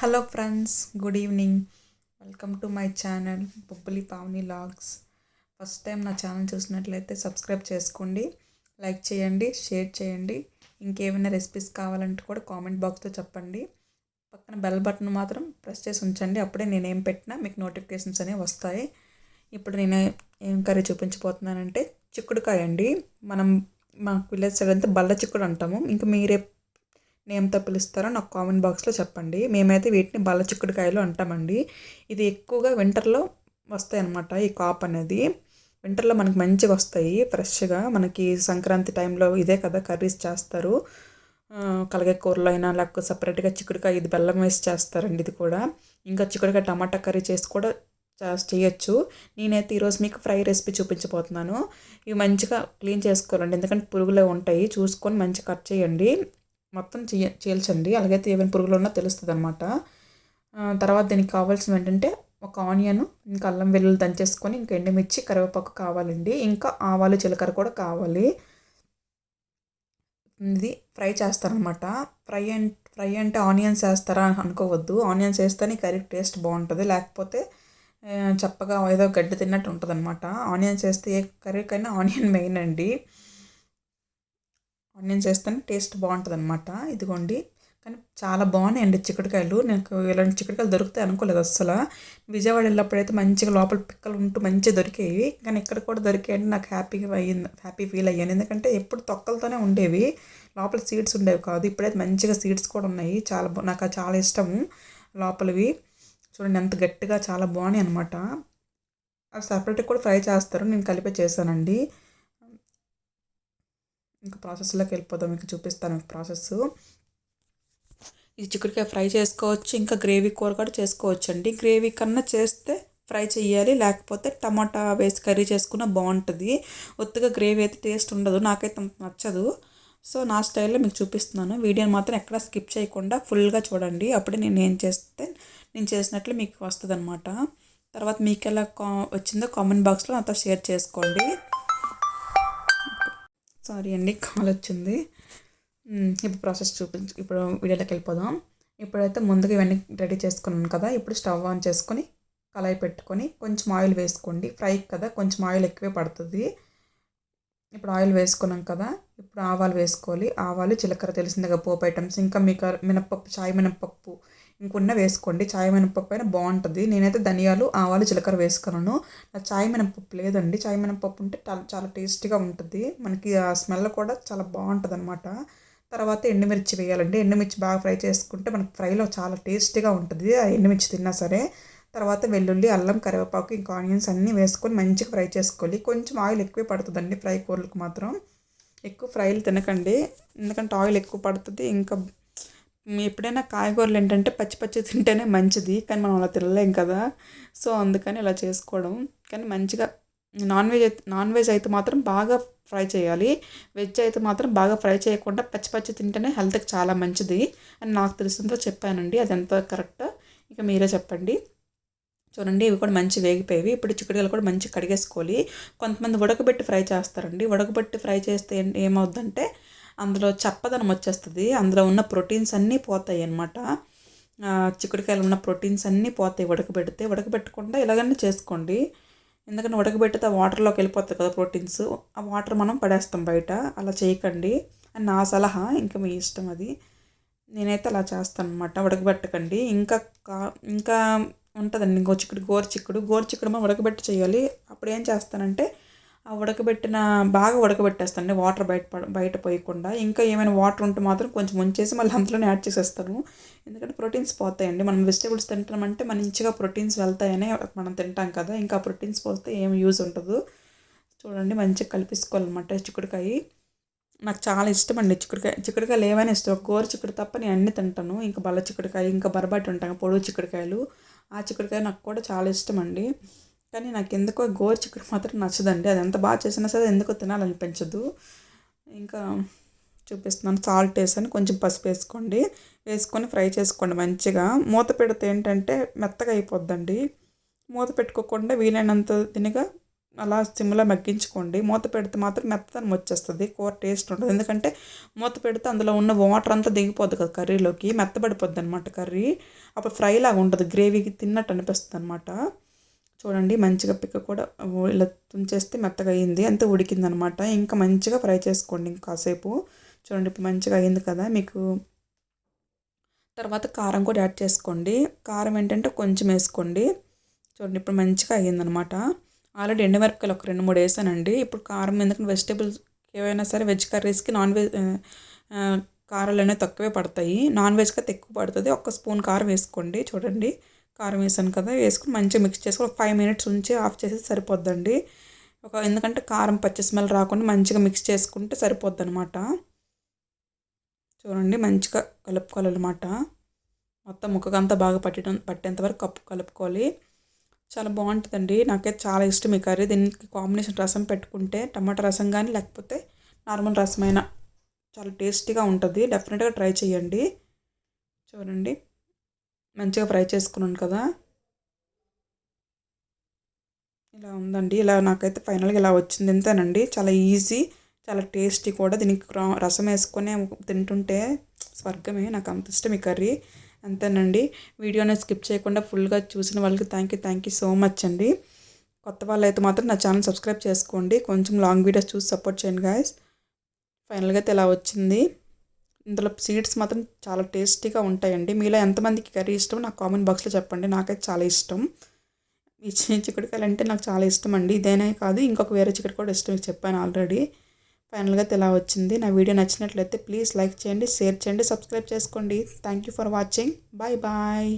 Hello friends good evening welcome to my channel Bobbili Pavani logs first time నా channel చూసినట్లయితే subscribe చేసుకోండి like చేయండి share చేయండి. ఇంకేమైనా రెసిపీస్ కావాలంటే కూడా కామెంట్ బాక్స్లో చెప్పండి. పక్కన బెల్ బటన్ మాత్రం ప్రెస్ చేసి ఉంచండి. అప్పుడే నేను ఏం పెట్టినా మీకు నోటిఫికేషన్స్ అనేవి వస్తాయి. ఇప్పుడు నేను ఏం కర్రీ చూపించబోతున్నానంటే చిక్కుడుకాయ అండి. మనం మా విలేజ్ సైడ్ అంతా బల్ల చిక్కుడు అంటాము. ఇంకా మీరే నేమ్తో పిలుస్తారో నాకు కామెంట్ బాక్స్లో చెప్పండి. మేమైతే వీటిని బల్ల చిక్కుడుకాయలు అంటామండి. ఇది ఎక్కువగా వింటర్లో వస్తాయి అన్నమాట ఈ కాప్ అనేది. వింటర్లో మనకి మంచిగా వస్తాయి ఫ్రెష్గా మనకి సంక్రాంతి టైంలో ఇదే కదా కర్రీస్ చేస్తారు. కలగే కూరలో అయినా లేకపోతే సపరేట్గా చిక్కుడుకాయ ఇది బెల్లం వేసి చేస్తారండి ఇది కూడా. ఇంకా చిక్కుడుకాయ టమాటా కర్రీ చేసి కూడా చేయొచ్చు. నేనైతే ఈరోజు మీకు ఫ్రై రెసిపీ చూపించబోతున్నాను. ఇవి మంచిగా క్లీన్ చేసుకోవాలండి. ఎందుకంటే పురుగులే ఉంటాయి. చూసుకొని మంచిగా కట్ చేయండి. మొత్తం చే చీల్చండి. అలాగైతే ఏమైనా పురుగులు ఉన్నా తెలుస్తుంది అనమాట తర్వాత దీనికి కావాల్సినవి ఏంటంటే ఒక ఆనియన్ ఇంకా అల్లం వెల్లుల్లి దంచేసుకొని ఇంకా ఎండుమిర్చి కరివేపాకు కావాలండి. ఇంకా ఆవాలు జీలకర్ర కూడా కావాలి. ఇది ఫ్రై చేస్తారనమాట ఫ్రై అండ్ ఫ్రై అంటే ఆనియన్స్ వేస్తారా అని అనుకోవద్దు. ఆనియన్స్ వేస్తేనే కర్రీ టేస్ట్ బాగుంటుంది. లేకపోతే చప్పగా ఏదో గడ్డి తిన్నట్టు ఉంటుంది అనమాట ఆనియన్స్ వేస్తే ఏ కర్రీకైనా ఆనియన్ మెయిన్ అండి. ఆనియన్స్ వేస్తేనే టేస్ట్ బాగుంటుంది అనమాట ఇదిగోండి. కానీ చాలా బాగున్నాయండి చిక్కుడుకాయలు. నాకు ఇలాంటి చిక్కుడుకాయలు దొరుకుతాయి అనుకోలేదు అస్సలు. విజయవాడ వెళ్ళినప్పుడైతే మంచిగా లోపల పిక్కలు ఉంటూ మంచిగా దొరికేవి. కానీ ఇక్కడ కూడా దొరికాయంటే నాకు హ్యాపీగా అయ్యింది హ్యాపీ ఫీల్ అయ్యాను. ఎందుకంటే ఎప్పుడు తొక్కలతోనే ఉండేవి. లోపల సీడ్స్ ఉండేవి కాదు. ఇప్పుడైతే మంచిగా సీడ్స్ కూడా ఉన్నాయి. చాలా బా- నాకు చాలా ఇష్టము లోపలివి. చూడండి ఎంత గట్టిగా చాలా బాగున్నాయి అనమాట అవి సపరేట్గా కూడా ఫ్రై చేస్తారు. నేను కలిపే చేశానండి. ఇంకా ప్రాసెస్లోకి వెళ్ళిపోదాం. మీకు చూపిస్తాను మీకు ప్రాసెస్ ఇది చిక్కుడుకాయ ఫ్రై చేసుకోవచ్చు. ఇంకా గ్రేవీ కూర కూడా చేసుకోవచ్చు అండి గ్రేవీ కన్నా చేస్తే ఫ్రై చేయాలి. లేకపోతే టమాటా వేసి కర్రీ చేసుకున్న బాగుంటుంది. ఒత్తుగా గ్రేవీ అయితే టేస్ట్ ఉండదు. నాకైతే నచ్చదు. సో నా స్టైల్లో మీకు చూపిస్తున్నాను. వీడియోని మాత్రం ఎక్కడ స్కిప్ చేయకుండా ఫుల్గా చూడండి. అప్పుడే నేను ఏం చేస్తే నేను చేసినట్లు మీకు వస్తుంది అనమాట తర్వాత మీకు ఎలా కా వచ్చిందో కామెంట్ బాక్స్లో నాతో షేర్ చేసుకోండి. సారీ అండి కాల్ వచ్చింది. ఇప్పుడు ప్రాసెస్ చూపించు ఇప్పుడు వీడియోలోకి వెళ్ళిపోదాం. ఇప్పుడైతే ముందుగా ఇవన్నీ రెడీ చేసుకున్నాను కదా ఇప్పుడు స్టవ్ ఆన్ చేసుకొని కళాయి పెట్టుకొని కొంచెం ఆయిల్ వేసుకోండి. ఫ్రై కదా కొంచెం ఆయిల్ ఎక్కువే పడుతుంది. ఇప్పుడు ఆయిల్ వేసుకున్నాం కదా ఇప్పుడు ఆవాలు వేసుకోవాలి. ఆవాలు జీలకర్ర తెలిసిందిగా పోపు ఐటమ్స్. ఇంకా మీకు మినపప్పు చాయ్ మినపప్పు ఇంకొన్న వేసుకోండి. చాయ్ మినపప్పు అయినా బాగుంటుంది. నేనైతే ధనియాలు ఆవాలు జీలకర్ర వేసుకున్నాను. నా చాయ్ మినపప్పు లేదండి. చాయ్ మినపప్పు ఉంటే చాలా టేస్టీగా ఉంటుంది. మనకి ఆ స్మెల్ కూడా చాలా బాగుంటుంది అనమాట తర్వాత ఎండుమిర్చి వేయాలండి. ఎండుమిర్చి బాగా ఫ్రై చేసుకుంటే మనకి ఫ్రైలో చాలా టేస్టీగా ఉంటుంది. ఆ ఎండుమిర్చి తిన్నా సరే. తర్వాత వెల్లుల్లి అల్లం కరివేపాకు ఇంకా ఆనియన్స్ అన్నీ వేసుకొని మంచిగా ఫ్రై చేసుకోవాలి. కొంచెం ఆయిల్ ఎక్కువే పడుతుందండి ఫ్రై కూరలకు మాత్రం. ఎక్కువ ఫ్రైలు తినకండి. ఎందుకంటే ఆయిల్ ఎక్కువ పడుతుంది. ఇంకా ఎప్పుడైనా కాయగూరలు ఏంటంటే పచ్చి పచ్చి తింటేనే మంచిది కానీ మనం అలా తినలేం కదా. సో అందుకని ఇలా చేసుకోవడం. కానీ మంచిగా నాన్ వెజ్ అయితే నాన్ వెజ్ అయితే మాత్రం బాగా ఫ్రై చేయాలి. వెజ్ అయితే మాత్రం బాగా ఫ్రై చేయకుండా పచ్చి పచ్చి తింటేనే హెల్త్కి చాలా మంచిది అని నాకు తెలిసినంతో చెప్పానండి. అది ఎంత కరెక్ట్. ఇక మీరే చెప్పండి. చూడండి ఇవి కూడా మంచి వేగిపోయేవి. ఇప్పుడు చిక్కుడుకాయలు కూడా మంచి కడిగేసుకోవాలి. కొంతమంది ఉడకబెట్టి ఫ్రై చేస్తారండి. ఉడకబెట్టి ఫ్రై చేస్తే ఏమవుద్దంటే అందులో చప్పదనం వచ్చేస్తుంది. అందులో ఉన్న ప్రోటీన్స్ అన్నీ పోతాయి అన్నమాట. చిక్కుడుకాయలు ఉన్న ప్రోటీన్స్ అన్నీ పోతాయి ఉడకబెడితే ఉడకబెట్టకుండా ఇలాగనే చేసుకోండి. ఎందుకంటే ఉడకబెట్టితే ఆ వాటర్లోకి వెళ్ళిపోతుంది కదా ప్రోటీన్స్. ఆ వాటర్ మనం పడేస్తాం బయట. అలా చేయకండి. అని నా సలహా. ఇంకా మీ ఇష్టం అది. నేనైతే అలా చేస్తాను అనమాట ఉడకబెట్టకండి ఇంకా కా ఇంకా ఉంటుందండి. ఇంకో చిక్కుడు గోరు చిక్కుడు. గోరు చిక్కుడు మనం ఉడకబెట్టి చేయాలి. అప్పుడు ఏం చేస్తానంటే ఆ ఉడకబెట్టిన బాగా ఉడకబెట్టేస్తాను. వాటర్ బయట బయట పోయకుండా. ఇంకా ఏమైనా వాటర్ ఉంటే మాత్రం కొంచెం ఉంచేసి మళ్ళీ అందులోనే యాడ్ చేసేస్తాను. ఎందుకంటే ప్రోటీన్స్ పోతాయండి. మనం వెజిటేబుల్స్ తింటామంటే మంచిగా ప్రోటీన్స్ వెళ్తాయని మనం తింటాం కదా. ఇంకా ప్రోటీన్స్ పోతే ఏం యూజ్ ఉండదు. చూడండి మంచిగా కలిపేసుకోవాలన్నమాట చిక్కుడుకాయ. నాకు చాలా ఇష్టం అండి చిక్కుడుకాయ. చిక్కుడుకాయలు ఏమైనా ఇష్టం. కూర చిక్కుడు తప్ప నేను అన్ని తింటాను. ఇంకా బల్ల చిక్కుడుకాయ ఇంకా బరబాటి ఉంటాను పొడుగు చిక్కుడుకాయలు. ఆ చిక్కుడుకాయ నాకు కూడా చాలా ఇష్టం అండి కానీ నాకు ఎందుకో గోరు చికెన్ మాత్రం నచ్చదండి. అది ఎంత బాగా చేసినా సరే ఎందుకో తినాలనిపించదు. ఇంకా చూపిస్తున్నాను సాల్ట్ వేసాను. కొంచెం పసుపు వేసుకోండి. వేసుకొని ఫ్రై చేసుకోండి మంచిగా. మూత పెడితే ఏంటంటే మెత్తగా అయిపోద్దండి. మూత పెట్టుకోకుండా వీలైనంత తినగా అలా సిమ్లో మగ్గించుకోండి. మూత పెడితే మాత్రం మెత్తదనం వచ్చేస్తుంది. కూర టేస్ట్ ఉంటుంది ఎందుకంటే మూత పెడితే అందులో ఉన్న వాటర్ అంతా దిగిపోద్ది కదా కర్రీలోకి. మెత్తబడిపోద్ది అనమాట కర్రీ. అప్పుడు ఫ్రై లాగా ఉంటుంది గ్రేవీకి తిన్నట్టు అనిపిస్తుంది అనమాట చూడండి మంచిగా పిక్క కూడా ఇలా తుంచేస్తే మెత్తగా అయ్యింది. అంతే ఉడికిందనమాట. ఇంకా మంచిగా ఫ్రై చేసుకోండి ఇంకాసేపు చూడండి ఇప్పుడు మంచిగా అయింది కదా. మీకు తర్వాత కారం కూడా యాడ్ చేసుకోండి. కారం ఏంటంటే కొంచెం వేసుకోండి. చూడండి ఇప్పుడు మంచిగా అయ్యిందనమాట. ఆల్రెడీ ఎండుమిరపకాయలు ఒక రెండు మూడు వేసానండి. ఇప్పుడు కారం ఎందుకంటే వెజిటేబుల్స్ ఏవైనా సరే వెజ్ కర్రీస్కి నాన్ వెజ్ కారాలు అనేవి తక్కువే పడతాయి. నాన్ వెజ్కి అయితే ఎక్కువ పడుతుంది. ఒక్క స్పూన్ కారం వేసుకోండి. చూడండి కారం వేసాను కదా వేసుకుని మంచిగా మిక్స్ చేసుకొని ఫైవ్ మినిట్స్ ఉంచి ఆఫ్ చేసి సరిపోద్దండి. ఒక ఎందుకంటే కారం పచ్చి స్మెల్ రాకుండా మంచిగా మిక్స్ చేసుకుంటే సరిపోద్ది అనమాట చూడండి మంచిగా కలుపుకోవాలన్నమాట. మొత్తం ముక్కకంతా బాగా పట్టడం పట్టేంత వరకు కప్పు కలుపుకోవాలి. చాలా బాగుంటుందండి. నాకైతే చాలా ఇష్టం ఈ కర్రీ. దీనికి కాంబినేషన్ రసం పెట్టుకుంటే టమాటా రసం కానీ లేకపోతే నార్మల్ రసమైనా చాలా టేస్టీగా ఉంటుంది. డెఫినెట్గా ట్రై చేయండి. చూడండి. మంచిగా ఫ్రై చేసుకున్నాను కదా. ఇలా ఉందండి. ఇలా నాకైతే ఫైనల్గా ఇలా వచ్చింది. ఎంతేనండి చాలా ఈజీ చాలా టేస్టీ కూడా. దీనికి రసం వేసుకొని తింటుంటే స్వర్గమే. నాకు అంత ఇష్టం ఈ కర్రీ. అంతేనండి. వీడియోని స్కిప్ చేయకుండా ఫుల్గా చూసిన వాళ్ళకి thank you thank you so much అండి. కొత్త వాళ్ళు అయితే మాత్రం నా ఛానల్ సబ్స్క్రైబ్ చేసుకోండి. కొంచెం లాంగ్ వీడియోస్ చూసి సపోర్ట్ చేయండి గాయస్. ఫైనల్గా అయితే ఇలా వచ్చింది. ఇందులో సీడ్స్ మాత్రం చాలా టేస్టీగా ఉంటాయండి. మీలో ఎంతమందికి కర్రీ ఇష్టం నాకు కామెంట్ బాక్స్లో చెప్పండి. నాకైతే చాలా ఇష్టం. ఈ చిక్కుడుకాయలు అంటే నాకు చాలా ఇష్టం అండి. ఇదేనే కాదు ఇంకొక వేరే చికెన్ కూడా ఇష్టం చెప్పాను ఆల్రెడీ. ఫైనల్గా ఇలా వచ్చింది. నా వీడియో నచ్చినట్లయితే ప్లీజ్ లైక్ చేయండి షేర్ చేయండి సబ్స్క్రైబ్ చేసుకోండి. Thank you for watching. Bye bye.